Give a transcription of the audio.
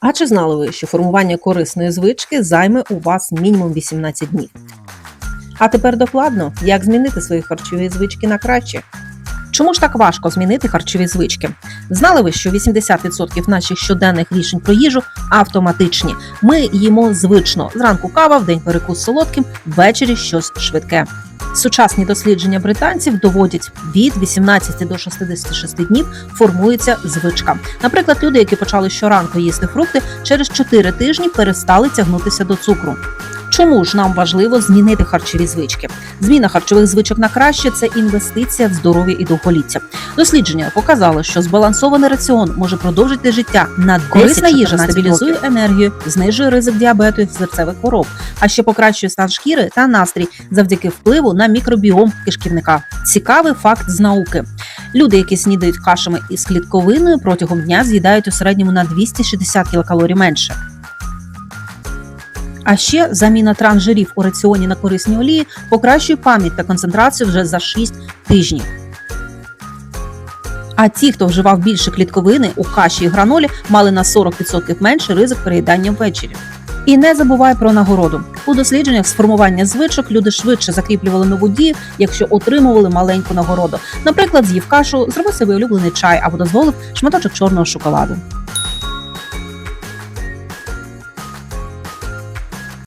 А чи знали ви, що формування корисної звички займе у вас мінімум 18 днів? А тепер докладно, як змінити свої харчові звички на краще. Чому ж так важко змінити харчові звички? Знали ви, що 80% наших щоденних рішень про їжу автоматичні. Ми їмо звично зранку кава, вдень перекус солодким, ввечері щось швидке. Сучасні дослідження британців доводять від 18 до 66 днів формується звичка. Наприклад, люди, які почали щоранку їсти фрукти, через 4 тижні перестали тягнутися до цукру. Чому ж нам важливо змінити харчові звички? Зміна харчових звичок на краще це інвестиція в здоров'я і довголіття. Дослідження показали, що збалансований раціон може продовжити життя на 10 Корисна їжа стабілізує енергію, знижує ризик діабету і серцевих хвороб, а ще покращує стан шкіри та настрій завдяки впливу на мікробіом кишківника. Цікавий факт з науки. Люди, які снідають кашами із клітковиною, протягом дня з'їдають у середньому на 260 кілокалорій менше. А ще заміна транжирів у раціоні на корисні олії покращує пам'ять та концентрацію вже за 6 тижнів. А ті, хто вживав більше клітковини у каші і гранолі, мали на 40% менше ризик переїдання ввечері. І не забувай про нагороду. У дослідженнях з формування звичок люди швидше закріплювали нову дію, якщо отримували маленьку нагороду. Наприклад, з'їв кашу, зробив собі улюблений чай або дозволив шматочок чорного шоколаду.